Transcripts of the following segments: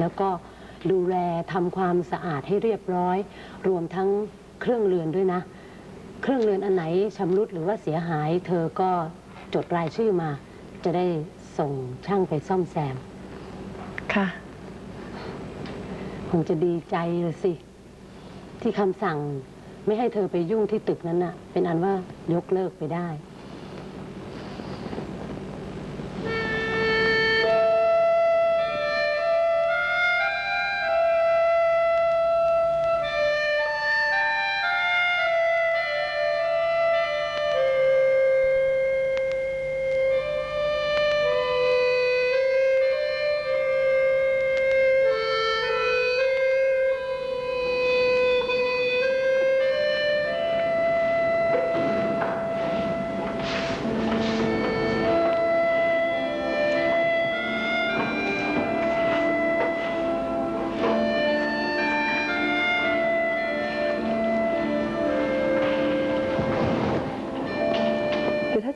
แล้วก็ดูแลทำความสะอาดให้เรียบร้อย รวมทั้งเครื่องเรือนด้วยนะ เครื่องเรือนอันไหนชำรุดหรือว่าเสียหาย เธอก็จดรายชื่อมา จะได้ส่งช่างไปซ่อมแซม ค่ะ คงจะดีใจเลยสิ ที่คำสั่งไม่ให้เธอไปยุ่งที่ตึกนั้นน่ะ เป็นอันว่ายกเลิกไปได้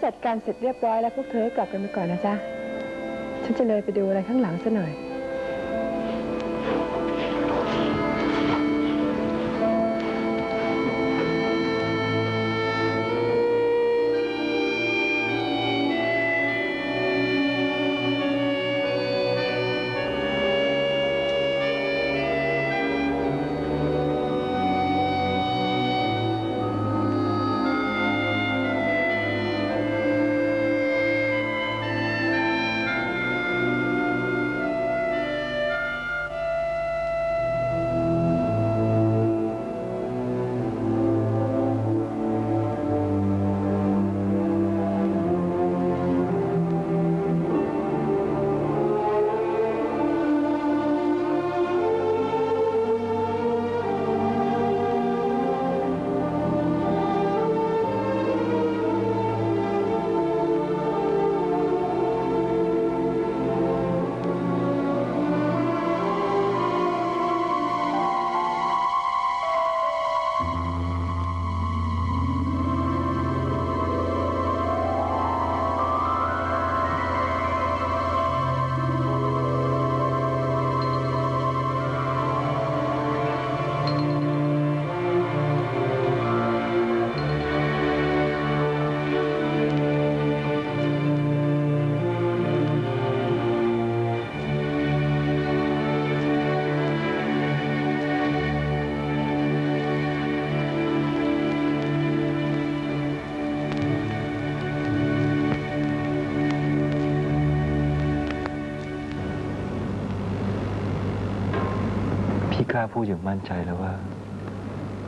จัดการเสร็จเรียบร้อยแล้วพวกเธอกลับกันไปก่อนนะจ๊ะ ฉันจะเลยไปดูอะไรข้างหลังซะหน่อย ล้าพูดอย่างมั่นใจแล้วว่า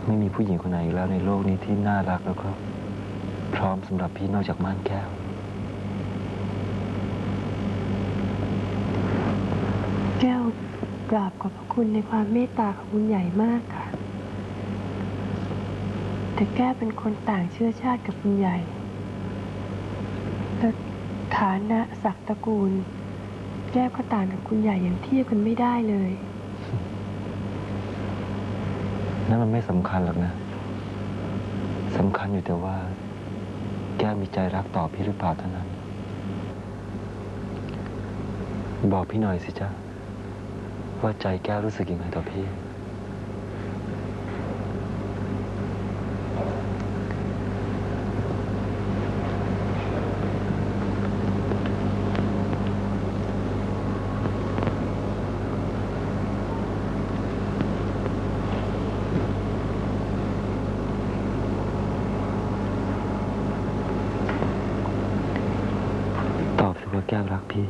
ไม่มีผู้หญิงคนไหนอีกแล้วในโลกนี้ที่น่ารักแล้วก็ พร้อมสำหรับพี่นอกจากม่านแก้ว แก้วกราบขอบพระคุณในความเมตตาของคุณใหญ่มากค่ะ แต่แก้วเป็นคนต่างเชื้อชาติกับคุณใหญ่และฐานะศักดิ์ตระกูล แก้วก็ต่างกับคุณใหญ่อย่างเทียบกันไม่ได้เลย นั่นมันไม่สำคัญหรอกนะสำคัญอยู่แต่ว่า แก้มีใจรักต่อพี่หรือเปล่าเท่านั้น บอกพี่หน่อยสิจ้าว่าใจแก้รู้สึกยังไงต่อพี่ ก้วรักพี่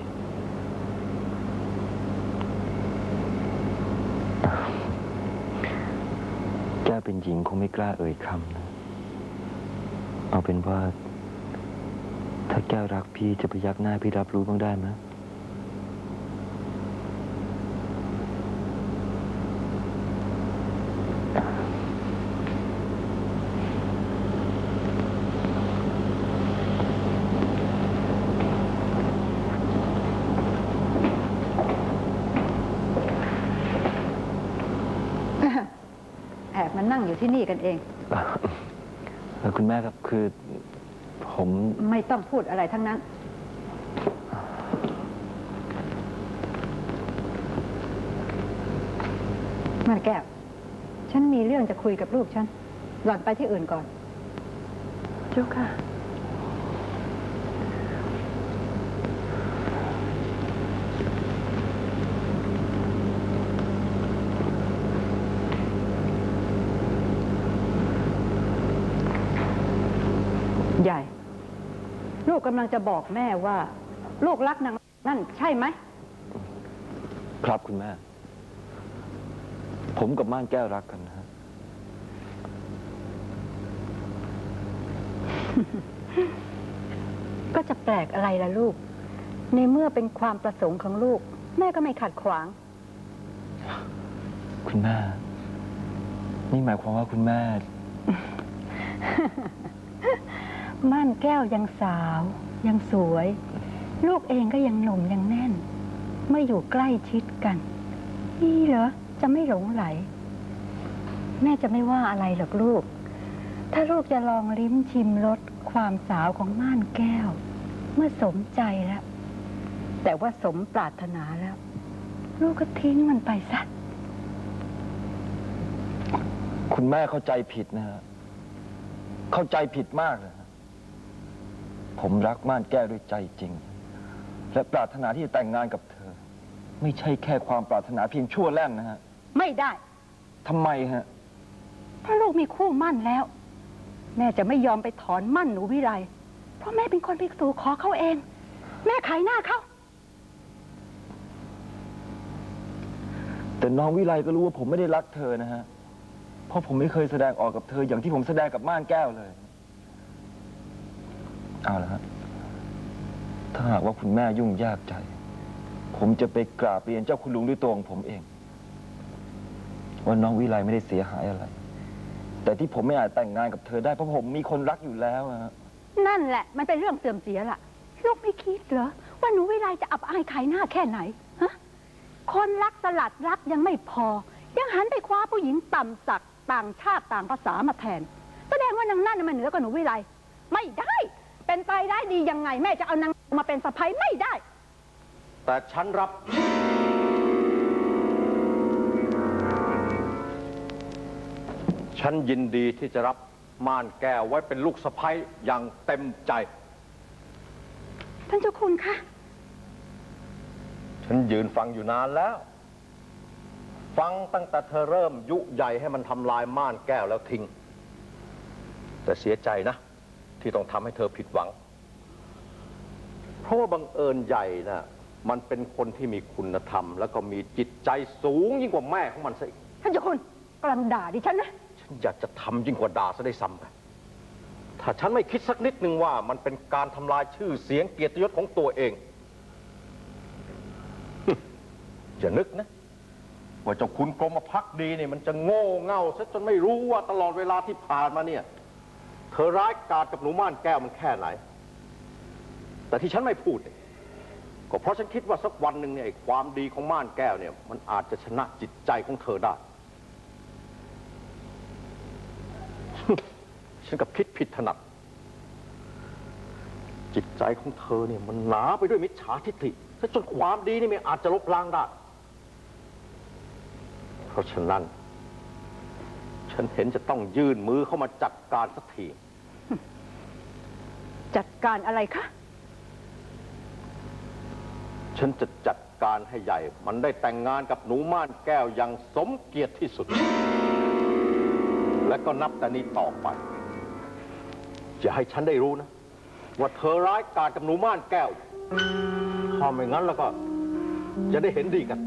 แก้วเป็นหญิงคงไม่กล้าเอ่ยคำนะ เอาเป็นว่า ถ้าแก้วรักพี่จะไปยักหน้าพี่รับรู้บ้างได้ไหม มานั่งอยู่ที่นี่กันเอง เอ่อคุณแม่ครับคือผมไม่ต้องพูดอะไรทั้งนั้นคมาแก้ว ฉันมีเรื่องจะคุยกับลูกฉัน หล่อนไปที่อื่นก่อน เจ้าค่ะ ใหญ่ ลูกกำลังจะบอกแม่ว่า ลูกรักนางนั่นใช่ไหม ครับคุณแม่ ผมกับม่านแก้วรักกันนะฮะ ก็จะแปลกอะไรล่ะลูก ในเมื่อเป็นความประสงค์ของลูก แม่ก็ไม่ขัดขวาง คุณแม่ นี่หมายความว่าคุณแม่ ม่านแก้วยังสาว ยังสวย ลูกเองก็ยังหนุ่มยังแน่นเมื่อยู่ใกล้ชิดกัน นี่เหรอ จะไม่หลงไหล แม่จะไม่ว่าอะไรหรอกลูก ถ้าลูกจะลองลิ้มชิมรสความสาวของม่านแก้ว เมื่อสมใจแล้ว แต่ว่าสมปรารถนาแล้ว ลูกก็ทิ้งมันไปซะคุณแม่เข้าใจผิดนะฮะ เข้าใจผิดมากเลย ผมรักม่านแก้วด้วยใจจริง และปรารถนาที่จะแต่งงานกับเธอ ไม่ใช่แค่ความปรารถนาเพียงชั่วแล่นนะฮะไม่ได้ ทำไมฮะ เพราะลูกมีคู่มั่นแล้ว แม่จะไม่ยอมไปถอนมั่นหนูวิไลเพราะแม่เป็นคนไปสู่ขอเขาเอง แม่ขายหน้าเขาแต่น้องวิไลก็รู้ว่าผมไม่ได้รักเธอนะฮะ เพราะผมไม่เคยแสดงออกกับเธออย่างที่ผมแสดงกับม่านแก้วเลย เอาละฮะ ถ้าหากว่าคุณแม่ยุ่งยากใจ ผมจะไปกราบเรียนเจ้าคุณลุงด้วยตัวของผมเอง ว่าน้องวิไลไม่ได้เสียหายอะไร แต่ที่ผมไม่อาจแต่งงานกับเธอได้เพราะผมมีคนรักอยู่แล้วอะฮะนั่นแหละ มันเป็นเรื่องเสื่อมเสียล่ะ ลูกไม่คิดเหรอ ว่าหนูวิไลจะอับอายขายหน้าแค่ไหนฮะคนรักสลัดรักยังไม่พอ ยังหันไปคว้าผู้หญิงต่ำสักต่างชาติต่างภาษามาแทน แสดงว่านางนั่นน่ะมันเหนือกว่าหนูวิไลไม่ได้ เป็นไปได้ดียังไง แม่จะเอานางมาเป็นสะใภ้ไม่ได้ แต่ฉันรับ ฉันยินดีที่จะรับม่านแก้วไว้เป็นลูกสะใภ้อย่างเต็มใจ ท่านเจ้าคุณคะ ฉันยืนฟังอยู่นานแล้ว ฟังตั้งแต่เธอเริ่มยุใหญ่ให้มันทำลายม่านแก้วแล้วทิ้ง แต่เสียใจนะ ที่ต้องทำให้เธอผิดหวัง เพราะว่าบังเอิญใหญ่นะมันเป็นคนที่มีคุณธรรม แล้วก็มีจิตใจสูงยิ่งกว่าแม่ของมันซะอีกท่านเจ้าคุณกำลังด่าดิฉันนะ ฉันอยากจะทำยิ่งกว่าด่าซะได้ซ้ำไปถ้าฉันไม่คิดสักนิดหนึ่งว่ามันเป็นการทำลายชื่อเสียงเกียรติยศของตัวเอง อย่านึกนะ ว่าเจ้าคุณกรมพักดีเนี่ยมันจะโง่เง่าซะจนไม่รู้ว่าตลอดเวลาที่ผ่านมาเนี่ย เธอร้ายกาจกับหนูม่านแก้วมันแค่ไหน แต่ที่ฉันไม่พูดเนี่ยก็เพราะฉันคิดว่าสักวันหนึ่งเนี่ยไอ้ความดีของม่านแก้วเนี่ย มันอาจจะชนะจิตใจของเธอได้ ฉันกับคิดผิดถนัด จิตใจของเธอเนี่ย มันหนาไปด้วยมิจฉาทิฏฐิซะจนความดีนี่ไม่อาจจะลบล้างได้ เพราะฉะนั้น ฉันเห็นจะต้องยื่นมือเข้ามาจัดการสักที จัดการอะไรคะ ฉันจะจัดการให้ใหญ่ มันได้แต่งงานกับหนูม่านแก้วอย่างสมเกียรติที่สุด และก็นับแต่นี้ต่อไปอย่าให้ฉันได้รู้นะ ว่าเธอร้ายกาจกับหนูม่านแก้วถ้าไม่งั้นแล้วก็จะได้เห็นดีกัน